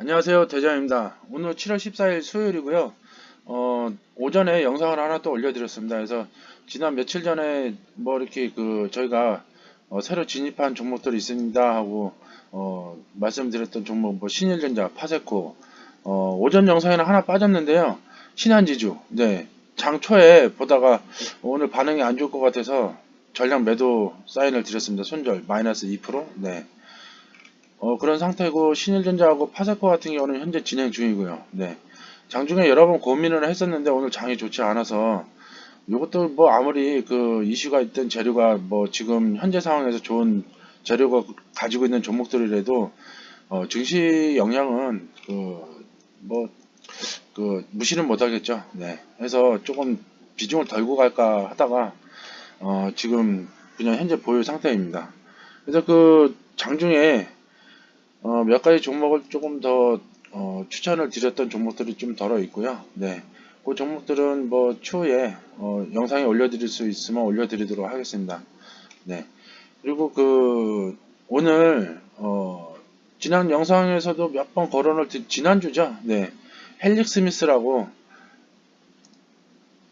안녕하세요. 대장입니다. 오늘 7월 14일 수요일이고요. 어, 오전에 영상을 하나 또 올려드렸습니다. 그래서 지난 며칠 전에 뭐 이렇게 그 저희가 어, 새로 진입한 종목들이 있습니다 하고 어, 말씀드렸던 종목 뭐 신일전자 파세코 어, 오전 영상에는 하나 빠졌는데요. 신한지주. 네. 장초에 보다가 오늘 반응이 안 좋을 것 같아서 전량 매도 사인을 드렸습니다. 손절 마이너스 2% 네. 어, 그런 상태고 신일전자하고 파세코 같은 경우는 현재 진행 중이고요. 네. 장중에 여러 번 고민을 했었는데 오늘 장이 좋지 않아서 이것도 뭐 아무리 그 이슈가 있던 재료가 뭐 지금 현재 상황에서 좋은 재료가 가지고 있는 종목들이라도 어, 증시 영향은 그 뭐 그 무시는 못하겠죠. 네. 해서 조금 비중을 덜고 갈까 하다가 어, 지금 그냥 현재 보유 상태입니다. 그래서 그 장중에 어, 몇 가지 종목을 조금 더 어, 추천을 드렸던 종목들이 좀 덜어 있고요. 네. 그 종목들은 뭐 추후에 어, 영상에 올려드릴 수 있으면 올려드리도록 하겠습니다. 네. 그리고 그 오늘 어, 지난 영상에서도 몇 번 거론을 드, 지난주죠. 네. 헬릭 스미스라고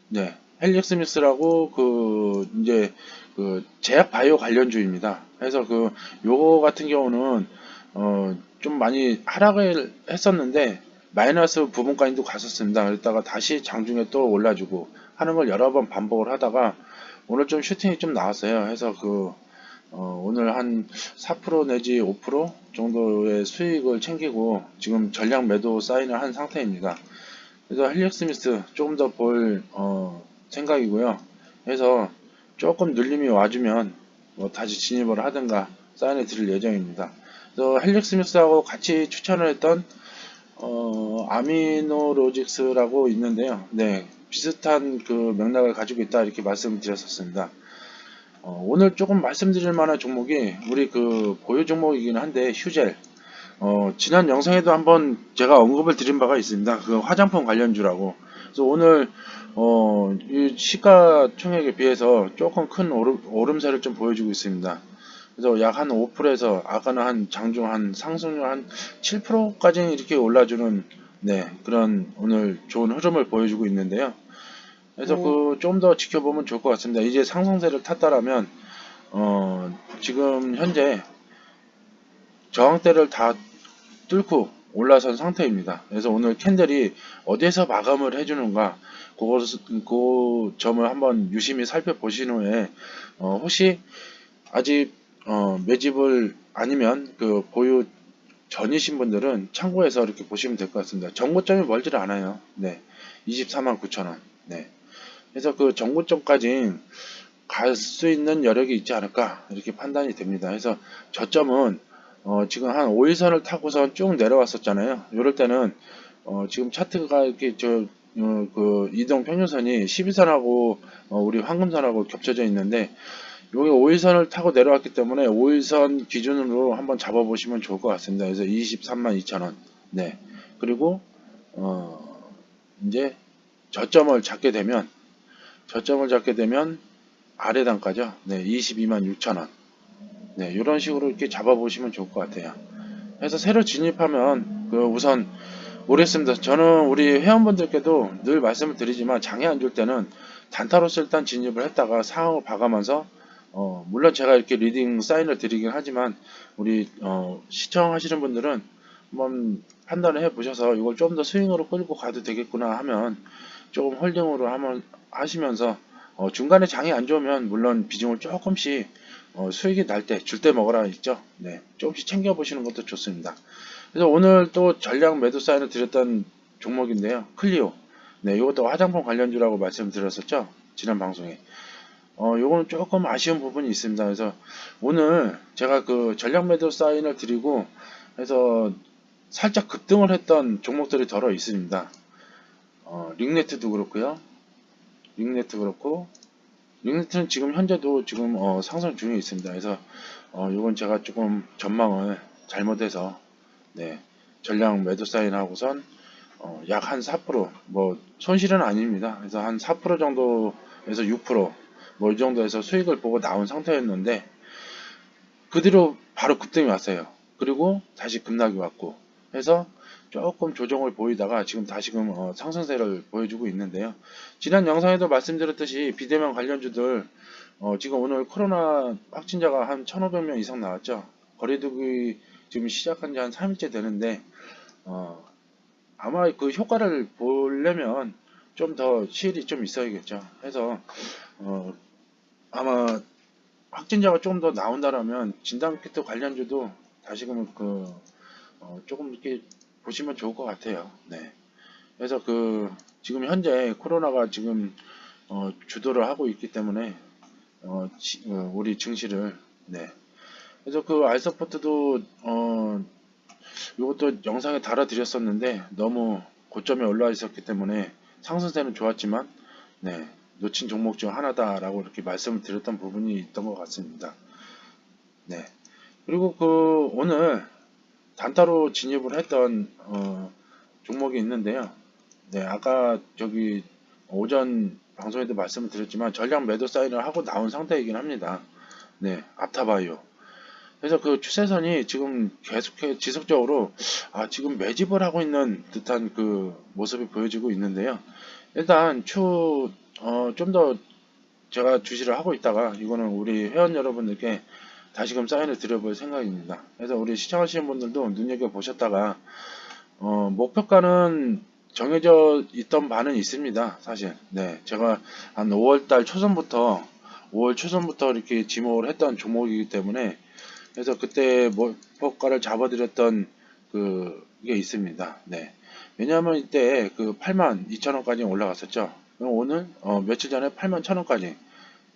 네. 헬릭 스미스라고 그 이제 그 제약 바이오 관련주입니다. 그래서 그 요거 같은 경우는 어, 좀 많이 하락을 했었는데 마이너스 부분까지도 갔었습니다. 그랬다가 다시 장중에 또 올라주고 하는 걸 여러 번 반복을 하다가 오늘 좀 슈팅이 좀 나왔어요. 해서 그 어, 오늘 한 4% 내지 5% 정도의 수익을 챙기고 지금 전량 매도 사인을 한 상태입니다. 그래서 헬릭 스미스 조금 더볼 어, 생각이고요. 해서 조금 눌림이 와주면 뭐 다시 진입을 하든가 사인을 드릴 예정입니다. 또 헬릭 스미스하고 같이 추천을 했던 어, 아미노로직스라고 있는데요. 네, 비슷한 그 맥락을 가지고 있다 이렇게 말씀드렸었습니다. 어, 오늘 조금 말씀드릴 만한 종목이 우리 그 보유 종목이긴 한데 휴젤. 어, 지난 영상에도 한번 제가 언급을 드린 바가 있습니다. 그 화장품 관련주라고. 그래서 오늘 어, 이 시가총액에 비해서 조금 큰 오름, 오름세를 좀 보여주고 있습니다. 그래서 약 한 5%에서 아까는 한 장중 한 상승률 한 7%까지 이렇게 올라주는 네 그런 오늘 좋은 흐름을 보여주고 있는데요. 그래서 그좀 더 지켜보면 좋을 것 같습니다. 이제 상승세를 탔다라면 어 지금 현재 저항대를 다 뚫고 올라선 상태입니다. 그래서 오늘 캔들이 어디에서 마감을 해주는가 그것 그 점을 한번 유심히 살펴보신 후에 어 혹시 아직 어, 매집을 아니면 그 보유 전이신 분들은 참고해서 이렇게 보시면 될 것 같습니다. 정고점이 멀지 않아요. 네. 24만 9천원. 네. 그래서 그 정고점까지 갈 수 있는 여력이 있지 않을까 이렇게 판단이 됩니다. 그래서 저점은 어, 지금 한 5일선을 타고서 쭉 내려왔었잖아요. 이럴 때는 어, 지금 차트가 이렇게 저 어, 그 이동 평균선이 12선하고 어, 우리 황금선하고 겹쳐져 있는데 여기 5일선을 타고 내려왔기 때문에 5일선 기준으로 한번 잡아보시면 좋을 것 같습니다. 그래서 23만 2천원. 네. 그리고, 어, 이제 저점을 잡게 되면, 저점을 잡게 되면 아래 단가죠. 네. 22만 6천원. 네. 이런 식으로 이렇게 잡아보시면 좋을 것 같아요. 그래서 새로 진입하면, 그 우선, 모르겠습니다. 저는 우리 회원분들께도 늘 말씀을 드리지만 장애 안 줄 때는 단타로서 일단 진입을 했다가 상황을 봐가면서 어, 물론 제가 이렇게 리딩 사인을 드리긴 하지만 우리 어, 시청하시는 분들은 한번 판단을 해 보셔서 이걸 좀 더 스윙으로 끌고 가도 되겠구나 하면 조금 홀딩으로 한번 하시면서 어, 중간에 장이 안 좋으면 물론 비중을 조금씩 어, 수익이 날 때 줄 때 먹어라 있죠. 네, 조금씩 챙겨 보시는 것도 좋습니다. 그래서 오늘 또 전량 매도 사인을 드렸던 종목인데요. 클리오. 네, 이것도 화장품 관련주라고 말씀드렸었죠. 지난 방송에. 어, 요거는 조금 아쉬운 부분이 있습니다. 그래서 오늘 제가 그 전략 매도 사인을 드리고 해서 살짝 급등을 했던 종목들이 덜어 있습니다. 어, 링네트도 그렇고요. 링네트 그렇고 링네트는 지금 현재도 지금 어, 상승 중에 있습니다. 그래서 어, 요건 제가 조금 전망을 잘못해서 네, 전량 매도 사인하고선 어, 약 한 4%뭐 손실은 아닙니다. 그래서 한 4% 정도에서 6% 뭐 이 정도에서 수익을 보고 나온 상태였는데 그 뒤로 바로 급등이 왔어요. 그리고 다시 급락이 왔고 해서 조금 조정을 보이다가 지금 다시금 어, 상승세를 보여주고 있는데요. 지난 영상에도 말씀드렸듯이 비대면 관련주들 어, 지금 오늘 코로나 확진자가 한 1,500명 이상 나왔죠. 거리두기 지금 시작한 지 한 3일째 되는데 어, 아마 그 효과를 보려면 좀 더 시일이 좀 있어야겠죠. 해서 어, 아마 확진자가 좀더 나온다라면 진단키트 관련주도 다시금 그 어, 조금 이렇게 보시면 좋을 것 같아요. 네. 그래서 그 지금 현재 코로나가 지금 어, 주도를 하고 있기 때문에 어, 지- 어, 우리 증시를 네. 그래서 그 알서포트도 어 이것도 영상에 달아드렸었는데 너무 고점에 올라와 있었기 때문에 상승세는 좋았지만 네 놓친 종목 중 하나다라고 이렇게 말씀을 드렸던 부분이 있던 것 같습니다. 네 그리고 그 오늘 단타로 진입을 했던 어, 종목이 있는데요. 네 아까 저기 오전 방송에도 말씀을 드렸지만 전량 매도 사인을 하고 나온 상태이긴 합니다. 네 앞타바이오 그래서 그 추세선이 지금 계속해 지속적으로 아 지금 매집을 하고 있는 듯한 그 모습이 보여지고 있는데요. 일단 추 어 좀 더 제가 주시를 하고 있다가 이거는 우리 회원 여러분들께 다시금 사인을 드려볼 생각입니다. 그래서 우리 시청하시는 분들도 눈여겨 보셨다가 어 목표가는 정해져 있던 바는 있습니다. 사실 네 제가 한 5월달 초선부터 5월 초선부터 이렇게 지목을 했던 종목이기 때문에 그래서 그때 목표가를 잡아드렸던 그게 있습니다. 네. 왜냐하면 이때 그 8만 2천 원까지 올라갔었죠. 오늘 어, 며칠 전에 8만 1천 원까지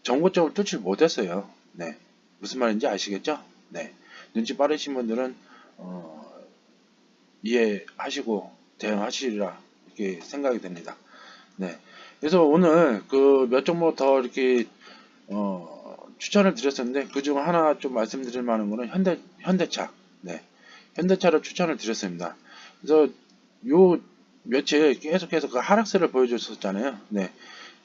정고점을 뚫지 못했어요. 네. 무슨 말인지 아시겠죠? 네. 눈치 빠르신 분들은 어, 이해하시고 대응하시리라 이렇게 생각이 됩니다. 네. 그래서 오늘 그 몇 종목 더 이렇게 어, 추천을 드렸었는데 그 중 하나 좀 말씀드릴 만한 거는 현대 현대차. 네. 현대차를 추천을 드렸습니다. 그래서 요 며칠 계속해서 그 하락세를 보여줬었잖아요. 네.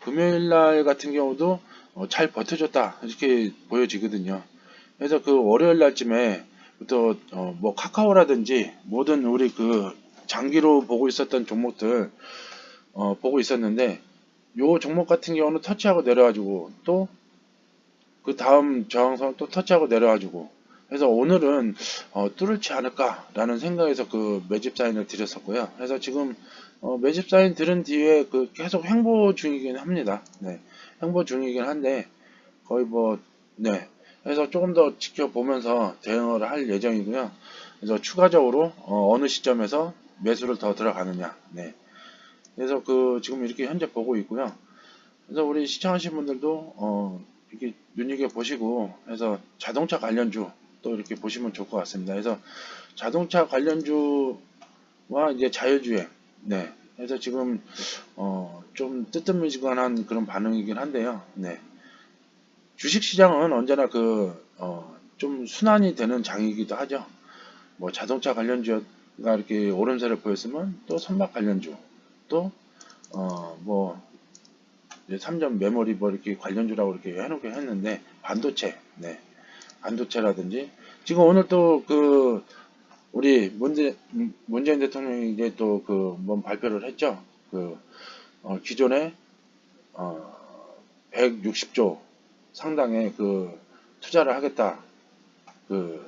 금요일 날 같은 경우도 어, 잘 버텨줬다 이렇게 보여지거든요. 그래서 그 월요일 날쯤에부터 어, 뭐 카카오라든지 모든 우리 그 장기로 보고 있었던 종목들 어, 보고 있었는데 요 종목 같은 경우는 터치하고 내려가지고 또 그 다음 저항선 또 터치하고 내려가지고 그래서 오늘은 어, 뚫을지 않을까라는 생각에서 그 매집 사인을 드렸었고요. 그래서 지금 어, 매집 사인 들은 뒤에 그 계속 행보 중이긴 합니다. 네, 행보 중이긴 한데 거의 뭐 네. 그래서 조금 더 지켜보면서 대응을 할 예정이고요. 그래서 추가적으로 어, 느 시점에서 매수를 더 들어가느냐. 네. 그래서 그 지금 이렇게 현재 보고 있고요. 그래서 우리 시청하신 분들도 어, 이렇게 눈여겨 보시고 해서 자동차 관련주 또 이렇게 보시면 좋을 것 같습니다. 그래서 자동차 관련주와 이제 자율주행 네. 그래서 지금 어, 좀 뜨뜻미지근한 그런 반응이긴 한데요. 네. 주식 시장은 언제나 그, 어, 좀 순환이 되는 장이기도 하죠. 뭐 자동차 관련주가 이렇게 오름세를 보였으면 또 선박 관련주, 또, 어, 뭐, 이제 3점 메모리 뭐 이렇게 관련주라고 이렇게 해놓게 했는데, 반도체, 네. 반도체라든지, 지금 오늘 또 그, 우리 문재, 문재인 대통령이 이제 또 그, 뭔 발표를 했죠. 그, 어, 기존에, 어, 160조 상당의 그 투자를 하겠다. 그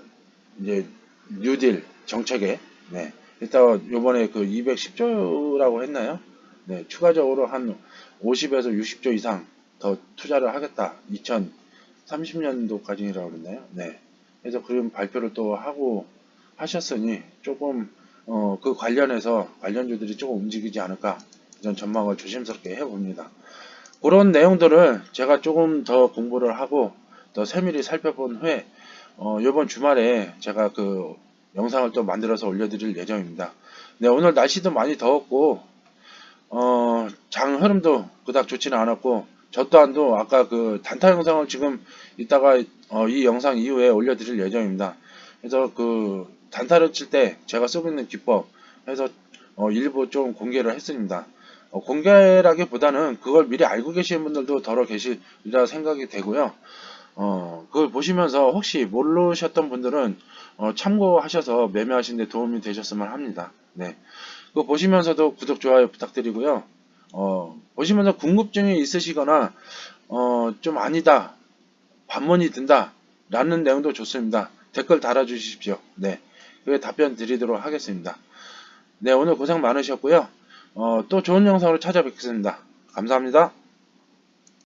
이제 뉴딜 정책에 네. 일단 요번에 그 210조라고 했나요? 네, 추가적으로 한 50에서 60조 이상 더 투자를 하겠다. 2030년도까지라고 그랬나요? 네. 그래서 그런 발표를 또 하고 하셨으니 조금 어, 그 관련해서 관련주들이 조금 움직이지 않을까 이런 전망을 조심스럽게 해봅니다. 그런 내용들을 제가 조금 더 공부를 하고 더 세밀히 살펴본 후에 어, 이번 주말에 제가 그 영상을 또 만들어서 올려드릴 예정입니다. 네, 오늘 날씨도 많이 더웠고 어, 장 흐름도 그닥 좋지는 않았고 저 또한도 아까 그 단타 영상을 지금 이따가 어, 이 영상 이후에 올려드릴 예정입니다. 그래서 그 단타를 칠 때 제가 쓰고 있는 기법 해서 어, 일부 좀 공개를 했습니다. 어, 공개라기보다는 그걸 미리 알고 계시는 분들도 더러 계시리라 생각이 되고요. 어, 그걸 보시면서 혹시 모르셨던 분들은 어, 참고하셔서 매매하시는 데 도움이 되셨으면 합니다. 네. 그거 보시면서도 구독, 좋아요 부탁드리고요. 어, 보시면서 궁금증이 있으시거나 어, 좀 아니다. 반문이 든다. 라는 내용도 좋습니다. 댓글 달아주십시오. 네. 그에 답변 드리도록 하겠습니다. 네, 오늘 고생 많으셨고요. 어, 또 좋은 영상으로 찾아뵙겠습니다. 감사합니다.